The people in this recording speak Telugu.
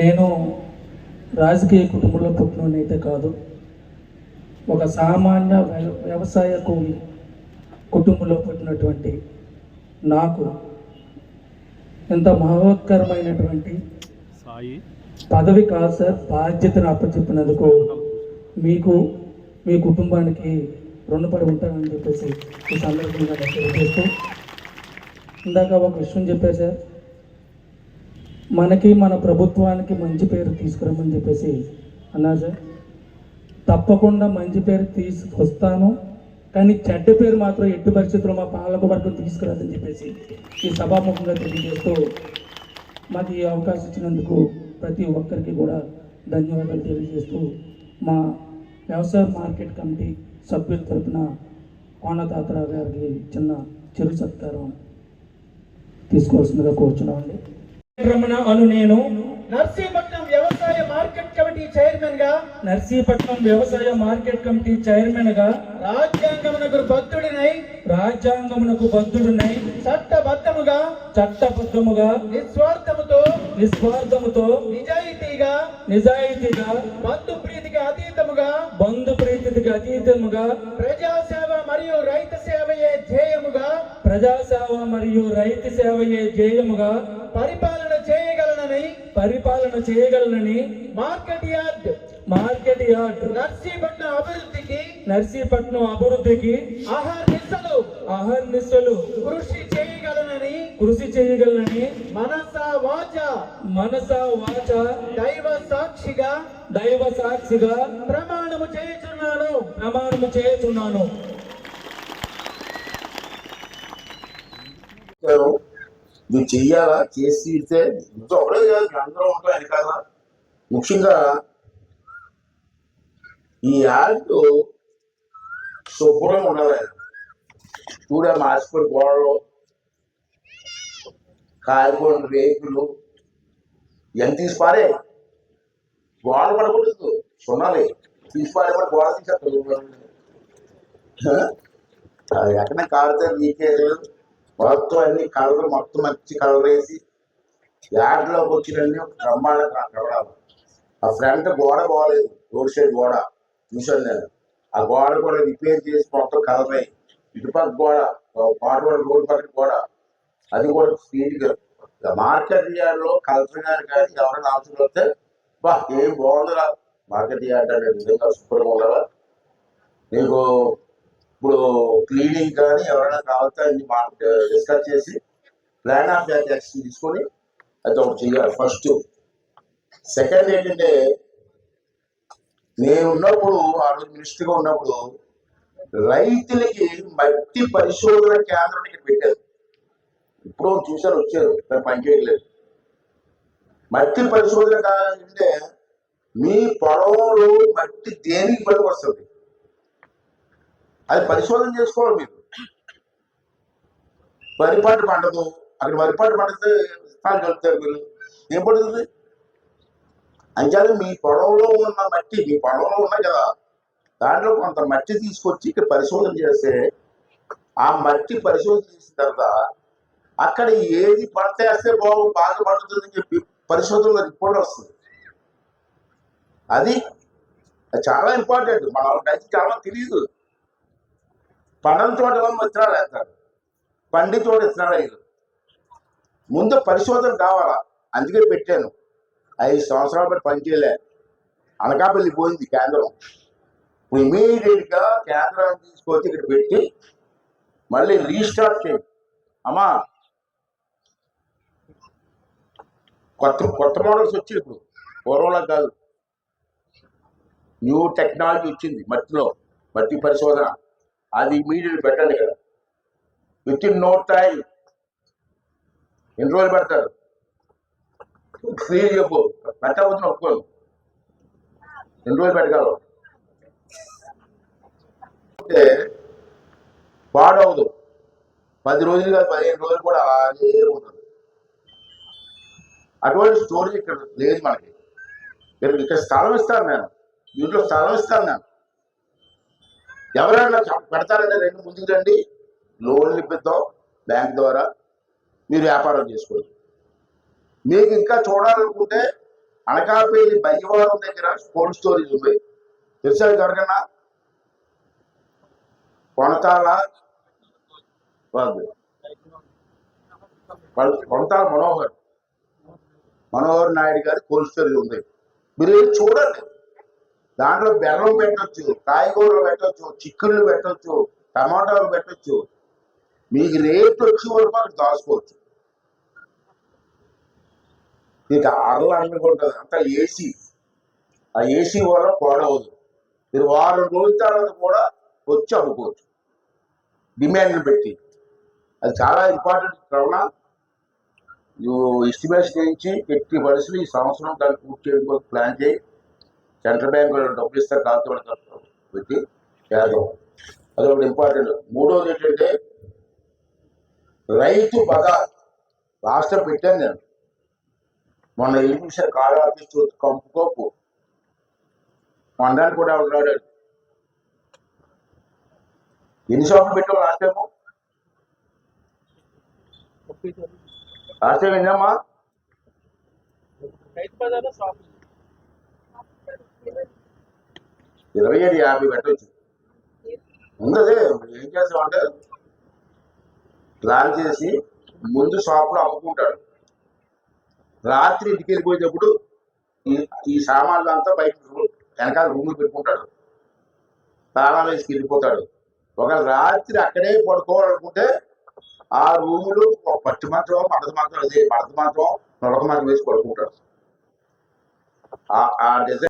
నేను రాజకీయ కుటుంబంలో పుట్టినైతే కాదు. ఒక సామాన్య వ్య- వ్యవసాయ కూలి కుటుంబంలో పుట్టినటువంటి నాకు ఎంత మహోత్కరమైనటువంటి పదవి కాదు సార్ బాధ్యతను అప్పచెప్పినందుకు మీకు మీ కుటుంబానికి రుణపడి ఉంటానని చెప్పేసి ఈ సందర్భంగా తెలియజేస్తూ ఇందాక ఒక విషయం చెప్పారు సార్. మనకి మన ప్రభుత్వానికి మంచి పేరు తీసుకురమ్మని చెప్పేసి అన్నారు సార్. తప్పకుండా మంచి పేరు తీసుకొస్తాను. కానీ చెడ్డ పేరు మాత్రం ఎట్టి పరిస్థితుల్లో మా పాలక వర్గం తీసుకురాదని చెప్పేసి ఈ సభాముఖంగా తెలియజేస్తూ మాకు ఈ అవకాశం ఇచ్చినందుకు ప్రతి ఒక్కరికి కూడా ధన్యవాదాలు తెలియజేస్తూ మా వ్యవసాయ మార్కెట్ కమిటీ సభ్యుల తరఫున కోనతాతరావు గారికి చిన్న చిరు సత్కారం తీసుకోవాల్సిందిగా కోరుచున్నామండి. రమణ అను నేను నర్సీపట్నం వ్యవసాయ మార్కెట్ కమిటీ చైర్మన్గా నర్సీపట్నం వ్యవసాయ మార్కెట్ కమిటీ చైర్మన్గా రాజ్యాంగమునకు భక్తుడినై రాజ్యాంగమునకు బద్ధుడునై చట్టబద్ధముగా చట్టబద్ధముగా నిస్వార్థముతో నిస్వార్థముతో నిజాయితీగా నిజాయితీగా బంధు ప్రీతికి అతీతముగా బంధు ప్రీతికి అతీతముగా ప్రజాసేవ మరియు రైతు సేవయే ధ్యేయముగా ప్రజాసేవ మరియు రైతు సేవయే ధ్యేయముగా పరిపాలన పరిపాలన చేయగలనని market yard. Market yard. Narsipatnam అభివృద్ధికి నర్సీపట్నం అభివృద్ధికి అహర్నిశలు అహర్నిశలు కృషి చేయగలనని కృషి చేయగలనని మనస వాచ. మనస వాచ దైవ సాక్షిగా దైవ సాక్షిగా ప్రమాణము చేయుచున్నాను. ప్రమాణము చేస్తున్నాను చెప్తారు నువ్వు చెయ్యాలా? చేసి తీరితే నువ్వు ఒకడే కాదు మీ అందరూ ఉంటాం అని కదా. ముఖ్యంగా ఈ యాడ్ శుభ్రంగా ఉండాలి. చూడే మాసిపోయి గోడలు కారిపోయిన రేకులు ఎంత తీసి పారే గోడ పడకూడదు సున్నాలి తీసి పారే గోడ తీసేస్తారు ఎక్కడ కారితే లీకేజ్ మొత్తం అన్ని కలర్ మొత్తం మంచి కలర్ వేసి యాడ్లోకి వచ్చినన్నీ ఒక బ్రహ్మాండ కలరాలు. ఆ ఫ్రంట్ గోడ బాగలేదు రోడ్ సైడ్ గోడ చూశాను నేను ఆ గోడ కూడా రిపేర్ చేసి మొత్తం కలర్ అయ్యి ఇటుపక్క గోడ గోడ కూడా రోడ్ పక్క గోడ అది కూడా స్పీడ్గా మార్కెట్ యార్డ్లో కలెక్టర్ గారు కానీ ఎవరైనా అవసరం వస్తే బా ఏం బాగుందిరా మార్కెట్ యార్డ్ అనేది. నిజంగా సూపర్గా ఉండాలా నీకు ఇప్పుడు క్లీనింగ్ కానీ ఎవరైనా కావాలంటే అన్ని డిస్కస్ చేసి ప్లాన్ ఆఫ్ యాక్షన్ తీసుకొని అది ఒకటి చేయాలి. ఫస్ట్ సెకండ్ ఏంటంటే నేను ఉన్నప్పుడు ఆ రోజు మినిస్టర్గా ఉన్నప్పుడు రైతులకి మట్టి పరిశోధన కేంద్రం ఇక్కడ పెట్టారు. ఇప్పుడు చూసారు వచ్చారు కానీ పనిచేయట్లేదు. మట్టి పరిశోధన కావాలంటే మీ పొలంలో మట్టి దేనికి పనికి వస్తుంది అది పరిశోధన చేసుకోవాలి మీరు. వరి పంట పండదు. అక్కడ వరి పంట పండితే విత్తనాలు కలుపుతారు మీరు. ఏం పడుతుంది? అంచేది మీ పొలంలో ఉన్న మట్టి మీ పొలంలో ఉన్నాయి కదా దాంట్లో కొంత మట్టి తీసుకొచ్చి ఇక్కడ పరిశోధన చేస్తే ఆ మట్టి పరిశోధన చేసిన తర్వాత అక్కడ ఏది పడితేస్తే బాగు బాగా పండుతుందని చెప్పి పరిశోధనలో రిపోర్ట్ వస్తుంది. అది అది చాలా ఇంపార్టెంట్. మన వాళ్ళకి చాలా తెలియదు పండ్ల తోటలో విత్తనాలు వేస్తారు? పండి చోట విత్తనాలు వేయరు ముందు పరిశోధన కావాలా? అందుకే పెట్టాను. ఐదు సంవత్సరాల పాటు పనిచేయలే అనకాపల్లి పోయింది కేంద్రం. ఇప్పుడు ఇమీడియట్ కేంద్రాన్ని తీసుకొచ్చి ఇక్కడ పెట్టి మళ్ళీ రీస్టార్ట్ చేయండి. అమ్మా! కొత్త కొత్త మోడల్స్ వచ్చాయి ఇప్పుడు. పూర్వంలో కాదు. న్యూ టెక్నాలజీ వచ్చింది మట్టిలో. మట్టి పరిశోధన. అది ఇమీడియట్ పెట్టాలి. కదా విత్ ఇన్ నో టైం ఎన్ని రోజులు పెడతారు? క్లియర్ చెప్పు పెట్టవద్దు ఒప్పుకోను ఎన్ని రోజులు పెట్టగలవు అంటే పాడవదు పది రోజులు కాదు పదిహేను రోజులు కూడా అలాగే ఉంటుంది అటువంటి స్టోరీ ఇక్కడ లేదు మనకి. ఇక్కడ ఇక్కడ స్థలం ఇస్తాను నేను. దీంట్లో స్థలం ఇస్తాను నేను. ఎవరైనా పెడతారంటే రెండు ముందుకు రండి. లోన్లు ఇప్పిద్దాం. బ్యాంక్ ద్వారా మీరు వ్యాపారం చేసుకోవచ్చు. మీకు ఇంకా చూడాలనుకుంటే అనకాపల్లి బయ్యవారం దగ్గర కోల్డ్ స్టోరేజ్ ఉంది తెలుసా ఎవరికన్నా కొనతాల? కొనతాల మనోహర్. మనోహర్ నాయుడు గారి కోల్డ్ స్టోరేజ్ ఉంది మీరు చూడండి. దాంట్లో బెల్లం పెట్టచ్చు కాయగూరలు పెట్టచ్చు చిక్కుళ్ళు పెట్టచ్చు టమాటాలు పెట్టచ్చు. మీకు రేట్ వచ్చే వరకు దాచుకోవచ్చు. మీకు ఆగలు అనుకుంటుంది అంత ఏసీ ఆ ఏసీ వల్ల పాడవదు. మీరు వారం రోజుల తర్వాత కూడా వచ్చి అమ్ముకోవచ్చు. డిమాండ్ పెట్టి అది చాలా ఇంపార్టెంట్ కావున నువ్వు ఎస్టిమేషన్ చేయించి ఎట్టి పరిస్థితులు ఈ సంవత్సరం దాన్ని పూర్తి చేయడానికి ప్లాన్ చేయి. సెంట్రల్ బ్యాంక్ వాళ్ళు డబ్బులు ఇస్తారు కాకపోతే పెట్టి చేద్దాం అదొకటి ఇంపార్టెంట్ మూడోది ఏంటంటే రైతు బజార్ రాష్ట్రం పెట్టాను నేను. మొన్న ఏం చూసారు కాళ ఆఫీస్ కంపు కోపు. మొన్నటి కూడా ఉన్నాడు ఎన్ని షాపులు పెట్టావు లాస్ట్ టైము లాస్ట్ టైం ఏంటమ్మా రైతు బజార్లో షాప్ ఇరవై ఏడు యాభై పెట్టవచ్చు ఉన్నది ఏం చేస్తామంటే ప్లాన్ చేసి ముందు షాప్లో అమ్ముకుంటాడు. రాత్రి ఇంటికి వెళ్ళిపోయేటప్పుడు ఈ సామాన్లు అంతా బయట వెనకాల రూములు పెట్టుకుంటాడు. తాళాలు వేసి వెళ్ళిపోతాడు. ఒక రాత్రి అక్కడే పడుకోవాలనుకుంటే ఆ రూములు పట్టి పచ్చి మంచం మడత మాత్రం అదే మడత మాత్రం నొడక మాత్రం వేసి పడుకుంటాడు. ఆ డిజైన్